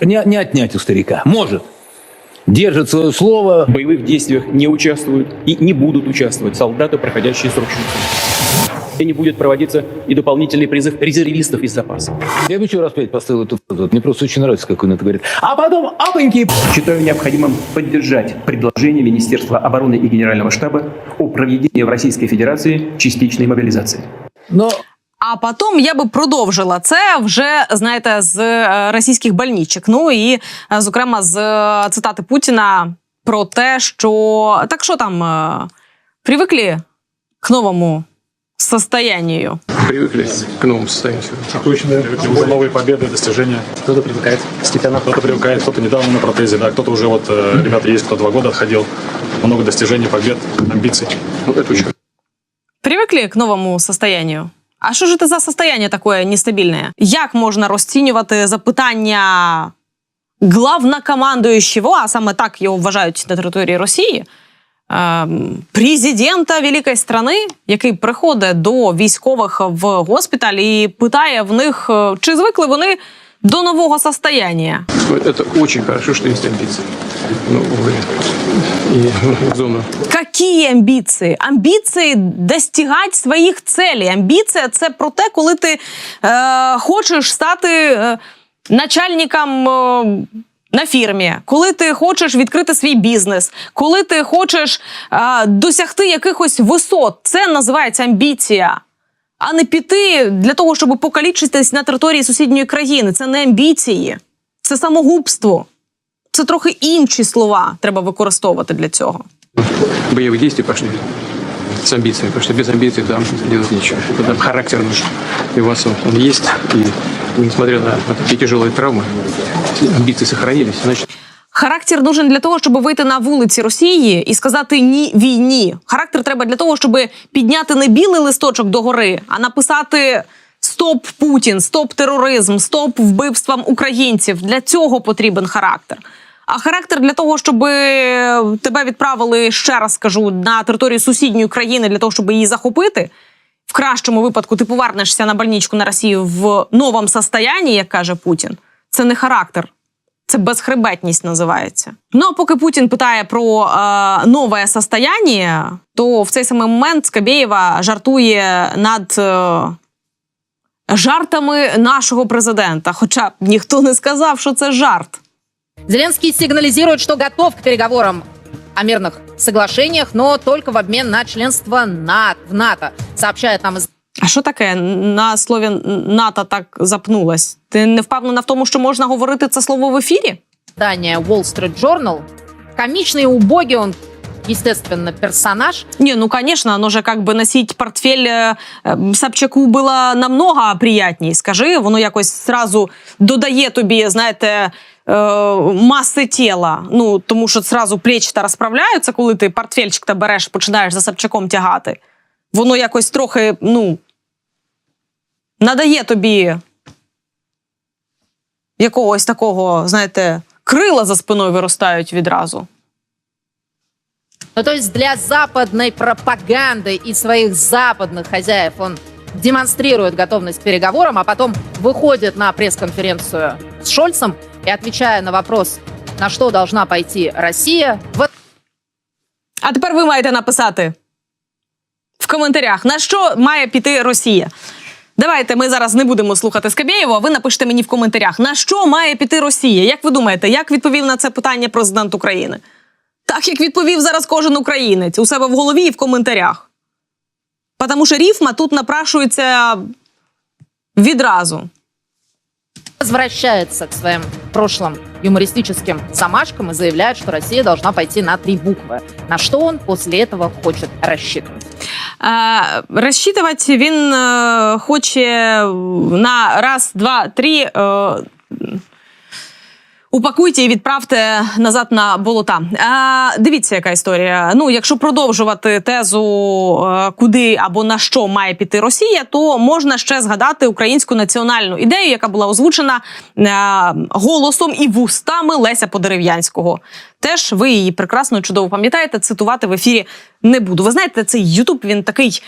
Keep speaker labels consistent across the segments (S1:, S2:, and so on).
S1: не, не отнять у старика. Может. Держит свое слово.
S2: В боевых действиях не участвуют и не будут участвовать солдаты, проходящие срочную службу. И не будет проводиться и дополнительный призыв резервистов из запаса.
S1: Я бы еще раз опять поставил эту фразу. Мне просто очень нравится, как он это говорит. А потом, апоньки,
S2: Считаю необходимым поддержать предложение Министерства обороны и Генерального штаба о проведении в Российской Федерации частичной мобилизации.
S1: Но
S3: А потім я би продовжила це вже знаєте з е, російських больничок. Ну і е, зокрема з е, цитати Путіна про те, що так що там е, привикли к новому состоянию.
S4: привыкли к новому состоянию.
S5: Точно, за новые победы, достижения.
S4: Кто-то привыкает постепенно.
S5: Кто-то привыкает, кто-то недавно на протезе, да, кто-то уже вот, э, ребята есть, кто два года отходил. Много достижений, побед, амбиций.
S4: Ну, это очень
S3: Привикли к новому состоянию? А що ж це за состояние таке нестабільне? Як можна розцінювати запитання главнокомандуючого, а саме так його вважають на території Росії, ем, президента великої страни, який приходить до військових в госпіталь і питає в них, е, чи звикли вони до нового состояння?
S4: Ну, Это очень хорошо, что есть амбиции. Ну, увы. И зону
S3: Які амбіції? Амбіції достигати своїх целей. Амбіція це про те, коли ти е, хочеш стати е, начальником. Е, на фірмі, коли ти хочеш відкрити свій бізнес, коли ти хочеш е, досягти якихось висот, це називається амбіція А не піти для того, щоб покалічитись на території сусідньої країни. Це не амбіції, це самогубство. Це трохи інші слова треба використовувати для цього.
S4: боевые действия пошли с амбициями, потому что без амбиций там делать нечего. Тогда характер нужен. И у вас он, он есть, и несмотря на вот такие тяжелые травмы, амбиции сохранились, значит,
S3: Характер нужен для того, щоб вийти на вулиці Росії і сказати ні війні. Характер треба для того, щоб підняти не білий листочок догори, а написати Стоп Путін, стоп тероризм, стоп вбивствам українців. Для цього потрібен характер. А характер для того, щоб тебе відправили ще раз скажу на територію сусідньої країни для того, щоб її захопити. В кращому випадку ти повернешся на больничку на Росію в новому состоянні, як каже Путін. Це не характер. Це безхребетність називається. Ну а поки Путін питає про е, нове состояння, то в цей самий момент Скабєєва жартує над е, жартами нашого президента. Хоча ніхто не сказав, що це жарт.
S6: Зеленский сигнализирует, что готов к переговорам о мирных соглашениях, но только в обмен на членство на- в НАТО, сообщает нам из
S3: А що таке на слові НАТО так запнулась? Ти не впевнена в тому, що можна говорити це слово в ефірі?
S6: издания Wall Street Journal. Комичный и убогий он, естественно, персонаж.
S3: Не, ну конечно, оно же как бы носить портфель е, е, Собчаку було намного приятней. Скажи, воно якось сразу додає тобі, знаєте, е, маси тіла. Ну, тому що сразу плечі та розправляються, коли ти портфельчик та береш, починаєш за Собчаком тягати. Воно якось трохи, ну, надає тобі якогось такого, знаєте, крила за спиною виростають відразу.
S6: Ну, то есть для западной пропаганды и своих западных хозяев он демонстрирует готовность к переговорам, а потом выходит на пресс-конференцию с Шольцем и, отвечая на вопрос, на что должна пойти Россия, в
S3: А тепер ви маєте написати в коментарях, на що має піти Росія. Давайте ми зараз не будемо слухати Скабєєва, а ви напишете мені в коментарях, на що має піти Росія. Як ви думаєте, як відповів на це питання президент України? Так як відповів зараз кожен українець у себе в голові і в коментарях. Тому що ріфма тут напрашується відразу
S6: возвращается к своим прошлым юмористическим замашкам и заявляет, что Россия должна пойти на три буквы. На что он после этого хочет рассчитывать?
S3: Е, розчитувати він е, хоче на раз, два, три. Упакуйте і відправте назад на болота. Е, дивіться, яка історія. Ну, якщо продовжувати тезу, е, куди або на що має піти Росія, то можна ще згадати українську національну ідею, яка була озвучена е, голосом і вустами Леся Подерев'янського. Теж ви її прекрасно чудово пам'ятаєте. Цитувати в ефірі не буду. Ви знаєте, цей Ютуб він такий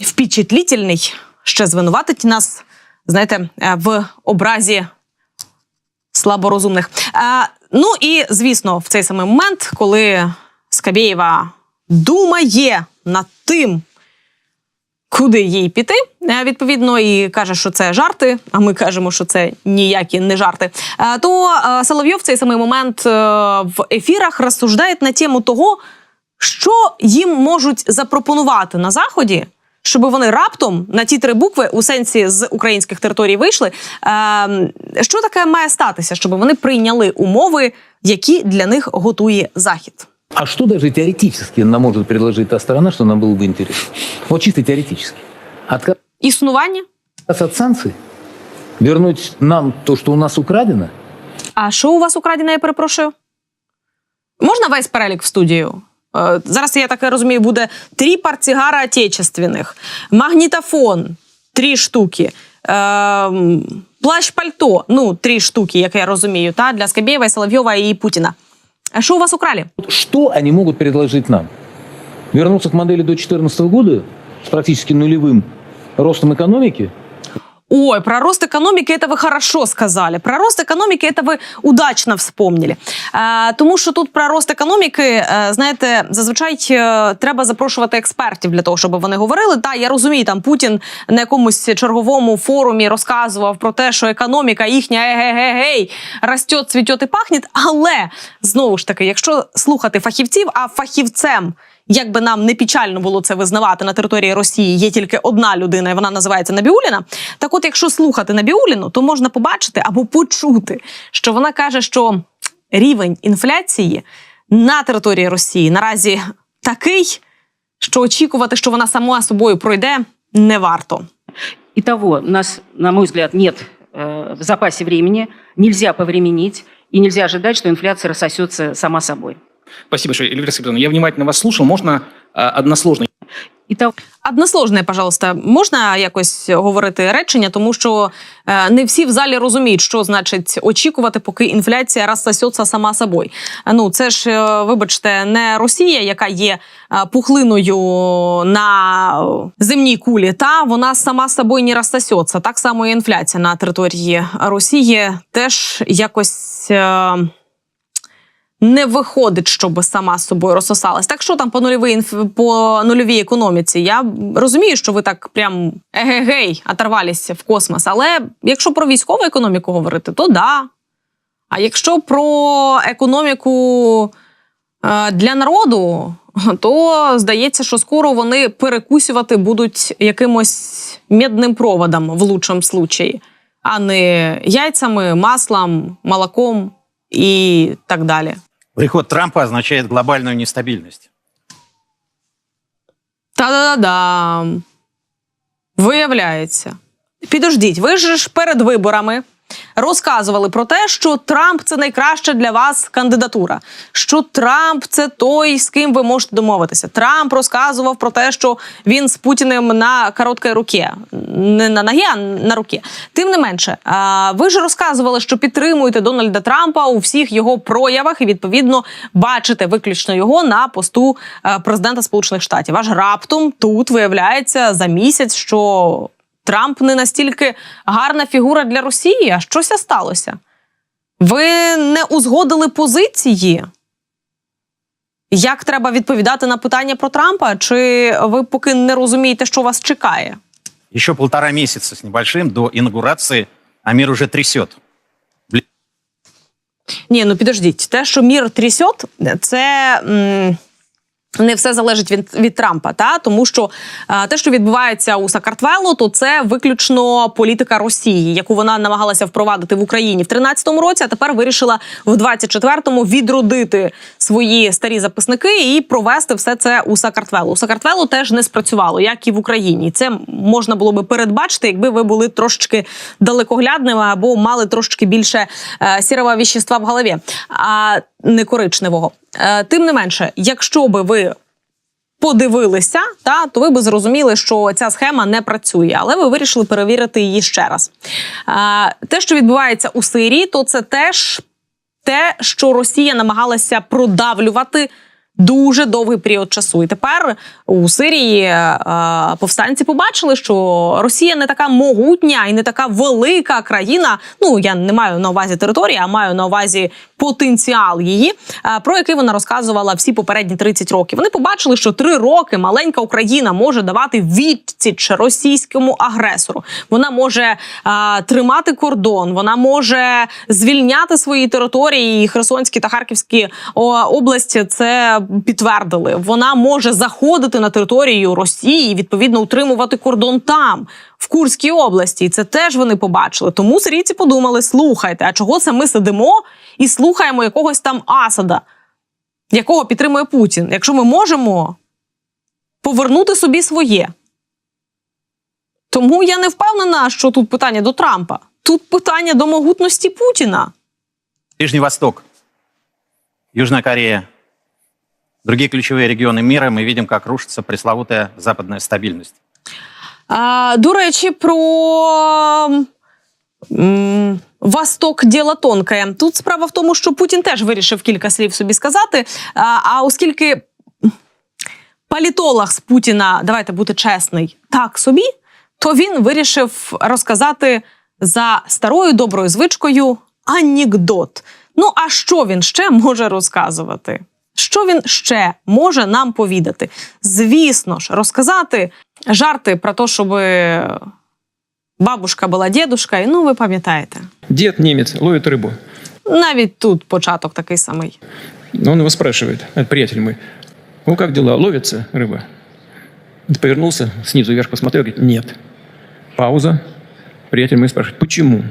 S3: впечатлітельний, ще звинуватить нас, знаєте, е, в образі слаборозумних. Е, ну і звісно, в цей самий момент, коли Скабєєва думає над тим, куди їй піти, е, відповідно, і каже, що це жарти. А ми кажемо, що це ніякі не жарти. е, То Соловйов в цей самий момент в ефірах розсуждає на тему того, що їм можуть запропонувати на заході. Щоб вони раптом на ті три букви у сенсі з українських територій вийшли. Е, що таке має статися, щоб вони прийняли умови, які для них готує захід?
S1: А что даже теоретически нам может предложить та сторона, что нам было бы интересно? Вот чисто теоретически. Отказаться
S3: Існування?
S1: от санкций? Вернуть нам то, что у нас украдено?
S3: А що у вас украдено, я перепрошую? Можна весь перелік в студію? Е, Зараз я так розумію, буде три портсигара отечественних, магнітофон три штуки, е, плащ пальто, ну, три штуки, як я розумію, та, для Скабєєва, Соловйова і Путіна. А що у вас украли?
S1: Вот Что они могут предложить нам? Вернуться к модели до 2014 года с практически нулевым ростом экономики?
S3: Ой, про рост экономики это вы хорошо сказали. Про рост экономики это ви удачно вспомнили. Е, тому що тут про рост економіки, е, знаєте, зазвичай е, треба запрошувати експертів для того, щоб вони говорили. Та я розумію, там Путін на якомусь черговому форумі розказував про те, що економіка їхня егегегей росте, цвітет і пахне. Але знову ж таки, якщо слухати фахівців, а фахівцем. Як би нам не печально було це визнавати на території Росії, є тільки одна людина, і вона називається Набіуліна. Так, от, якщо слухати Набіуліну, то можна побачити або почути, що вона каже, що рівень інфляції на території Росії наразі такий, що очікувати, що вона сама собою пройде, не варто.
S7: Итого, у нас, на мой взгляд, нет э, в запасе времени, нельзя повременить, и нельзя ожидать, что инфляция рассосется сама собой.
S2: Спасибо большое, Эльвира Сабировна. Я внимательно вас слушал. Можно а, односложно?
S7: Итого,
S3: Односложне, пожалуйста, можна якось говорити речення, тому що е, не всі в залі розуміють, що значить очікувати, поки інфляція розсосеться сама собою. Ну це ж, е, вибачте, не Росія, яка є е, пухлиною на земній кулі, та вона сама собою не розсосеться. Так само і інфляція на території Росії теж якось. Не виходить, щоб сама з собою розсосалась. Так що там по нульовій інф- по нульовій економіці? Я розумію, що ви так прям егегей оторвалися в космос. Але якщо про військову економіку говорити, то да. А якщо про економіку е, для народу, то здається, що скоро вони перекусювати будуть якимось медним проводом в лучшому случаї, а не яйцями, маслом, молоком і так далі.
S8: Приход Трампа означает глобальную нестабильность.
S3: Та-да-да. Виявляється. Підождіть, ви ж перед виборами розказували про те, що Трамп це найкраща для вас кандидатура. Що Трамп це той, з ким ви можете домовитися. Трамп розказував про те, що він з Путіним на короткій руці. Не на ногі, а на руці. Тим не менше, ви ж розказували, що підтримуєте Дональда Трампа у всіх його проявах і відповідно бачите виключно його на посту е, президента Сполучених Штатів. Аж раптом тут виявляється за місяць, що Трамп не настільки гарна фігура для Росії. А щося сталося? Ви не узгодили позиції? Як треба відповідати на питання про Трампа? Чи ви поки не розумієте, що вас чекає?
S8: Еще полтора месяца с небольшим до инаугурации, а мир уже трясет.
S3: Ні, ну підождіть, те, що мір трясет, це. М- не все залежить від, від Трампа, та тому що е, те, що відбувається у Сакартвело, то це виключно політика Росії, яку вона намагалася впровадити в Україні в 13-му році, а тепер вирішила в 24-му відродити свої старі записники і провести все це у Сакартвело. У Сакартвело теж не спрацювало, як і в Україні. Це можна було би передбачити, якби ви були трошечки далекоглядними або мали трошечки більше е, сірого віщества в голові, а не коричневого. Е, тим не менше, якщо би ви подивилися, та то ви би зрозуміли, що ця схема не працює, але ви вирішили перевірити її ще раз. Е, те, що відбувається у Сирії, то це теж те, що Росія намагалася продавлювати Дуже довгий період часу. І тепер у Сирії е, повстанці побачили, що Росія не така могутня і не така велика країна. Ну я не маю на увазі території, а маю на увазі потенціал її, е, про який вона розказувала всі попередні 30 років. Вони побачили, що три роки маленька Україна може давати відсіч російському агресору. Вона може е, тримати кордон, вона може звільняти свої території. І Херсонські та Харківські області це підтвердили. Вона може заходити на територію Росії, і, відповідно утримувати кордон там, в Курській області. І це теж вони побачили. Тому сирійці подумали: слухайте, а чого це ми сидимо і слухаємо якогось там Асада, якого підтримує Путін? Якщо ми можемо повернути собі своє. Тому я не впевнена, що тут питання до Трампа. Тут питання до могутності Путіна.
S8: Ближний Восток, Южная Корея, другие ключевые регионы мира, мы видим, как рушится пресловутая западная стабильность.
S3: А, до речі, про м, Восток діло тонке. Тут справа в тому, що Путін теж вирішив кілька слів собі сказати. А, а оскільки політолог з Путіна, давайте бути чесний, так собі, то він вирішив розказати за старою доброю звичкою анекдот. Ну а що він ще може розказувати? Що він ще може нам повідати? Звісно ж, розказати жарти про те, щоб бабушка була дідушка, і ну ви пам'ятаєте.
S4: Дед немец ловит рыбу.
S3: Навіть тут початок такий самий.
S4: Он его спрашивает, это приятель мой, ну как дела, ловится рыба? Повернулся, снизу вверх посмотрел, говорит, нет. Пауза. Приятель мой спрашивает, почему?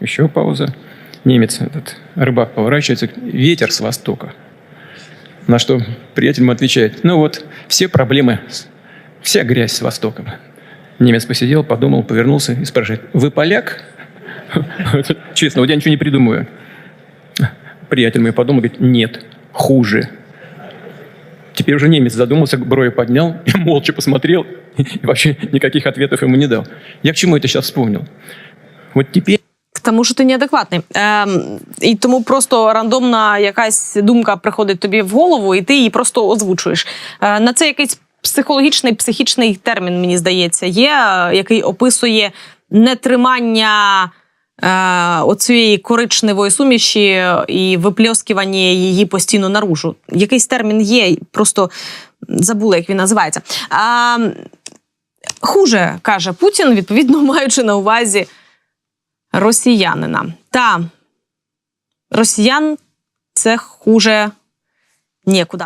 S4: Еще пауза. Немец, этот рыбак поворачивается, ветер с востока. На что приятель ему отвечает, ну вот, все проблемы, вся грязь с востока. Немец посидел, подумал, повернулся и спрашивает, вы поляк? Честно, вот я ничего не придумаю. Приятель мой подумал, говорит, нет, хуже. Теперь уже немец задумался, брови поднял, и молча посмотрел, и вообще никаких ответов ему не дал. Я к чему это сейчас вспомнил? Вот теперь
S3: Тому що ти неадекватний. Ем, і тому просто рандомна якась думка приходить тобі в голову, і ти її просто озвучуєш. Е, на це якийсь психологічний, психічний термін, мені здається, є, е, який описує нетримання е, оцієї коричневої суміші і випльоскування її постійно наружу. Якийсь термін є, просто забула, як він називається. А, хуже каже Путін, відповідно маючи на увазі росіянина. Та росіян це хуже нікуди.